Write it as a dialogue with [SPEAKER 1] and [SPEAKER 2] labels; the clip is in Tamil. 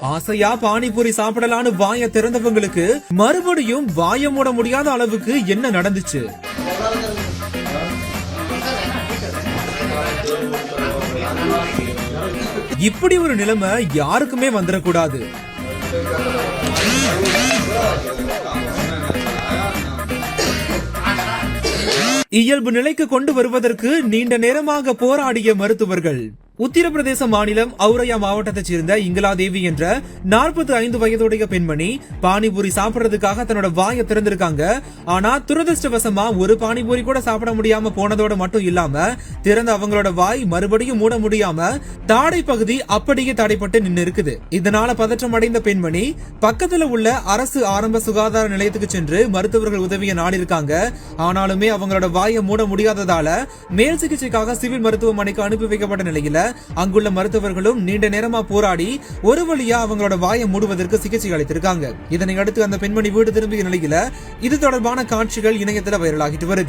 [SPEAKER 1] ஆசையா பானிபூரி சாப்பிடலான்னு வாய திறந்தவங்களுக்கு மறுபடியும் வாய மூட முடியாத அளவுக்கு என்ன நடந்துச்சு? இப்படி ஒரு நிலைமை யாருக்குமே வந்துடக்கூடாது. இயல்பு நிலைக்கு கொண்டு வருவதற்கு நீண்ட நேரமாக போராடிய மருத்துவர்கள். உத்தரப்பிரதேச மாநிலம் ஔரையா மாவட்டத்தைச் சேர்ந்த இங்கலாதேவி என்ற 45 ஐந்து வயதுடைய பெண்மணி பானிபூரி சாப்பிடுறதுக்காக தன்னோட வாயை திறந்திருக்காங்க. ஆனா துரதிருஷ்டவசமா ஒரு பானிபூரி கூட சாப்பிட முடியாம போனதோட மட்டும் இல்லாம திறந்த அவங்களோட வாய் மறுபடியும் மூட முடியாம தாடை பகுதி அப்படியே தடைப்பட்டு நின்று இருக்குது. இதனால பதற்றம் அடைந்த பெண்மணி பக்கத்துல உள்ள அரசு ஆரம்ப சுகாதார நிலையத்துக்கு சென்று மருத்துவர்கள் உதவியை நாடிருக்காங்க ஆனாலுமே அவங்களோட வாயை மூட முடியாததால மேல் சிகிச்சைக்காக சிவில் மருத்துவமனைக்கு அனுப்பி வைக்கப்பட்ட நிலையில அங்குள்ள மருத்துவர்களும் நீண்ட நேரமா போராடி ஒரு வழியா அவங்களோட வாயை மூடுவதற்கு சிகிச்சை அளித்திருக்காங்க. இதனை அடுத்து அந்த பெண்மணி வீடு திரும்பிய நிலையில இது தொடர்பான காட்சிகள் இணையத்தில் வைரலாகிட்டு வருது.